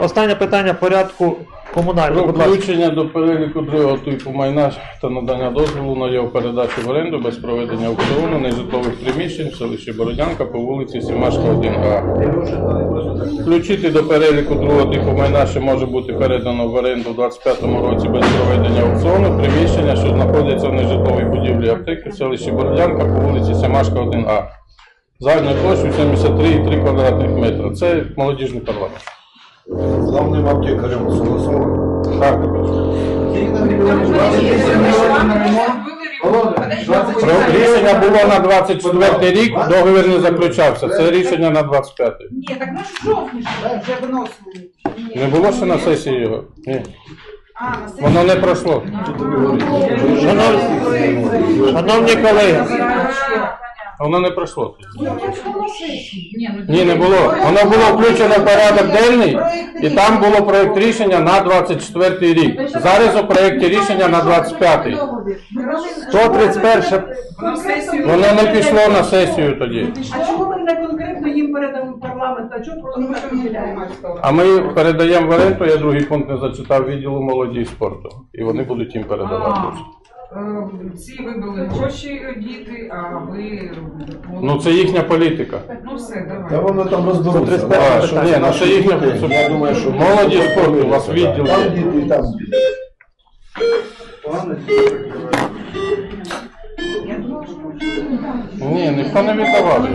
Останнє питання порядку комунального. Про Будь включення до переліку другого типу майна та надання дозволу на його передачу в оренду без проведення аукціону нежитлових приміщень в селищі Бородянка по вулиці Сімашка 1А. Включити до переліку другого типу майна, що може бути передано в оренду у 25 році без проведення аукціону, приміщення, що знаходяться в нежитловій будівлі аптеки в селищі Бородянка по вулиці Сімашка 1А. Загальною площею 73,3 квадратних метра. Це молодіжний парламент. Главным аптекарем согласовано. Так, Про- Рішення було на 24 рік, договір не заключався. Це рішення на 25. Ні, так ми ж в жовтні ж вже виносили. Не було ще на сесії його? Ні. А, на сесії. Воно не пройшло. Шановні, шановні колеги, Воно не пройшло. Ні, ну, не було. Воно було включено в порядок денний, і там було проєкт рішення на 24 рік. Зараз у проєкті рішення на 25. 131. Воно не пішло на сесію тоді. А чому ми не конкретно їм передамо парламент, а чого просто так виділяємо? А ми передаємо в оренду, я другий пункт не зачитав відділу молоді і спорту. І вони будуть їм передавати. Е, Ці вибили гроші діти, а ви Ну це їхня політика. ну все, Та давай. воно там розберуться. А, що, ні, ну це їхня Я думаю, що молоді спорту, у вас відділ. Там діти і там діти. Ні, ніхто не віддавав.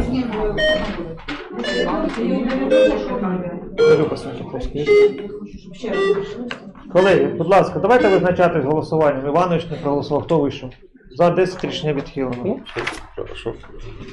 Люба Святоковський. Колеги, будь ласка, давайте визначатись голосуванням. Іванович не проголосував, хто вийшов? За 10 рішення відхилено.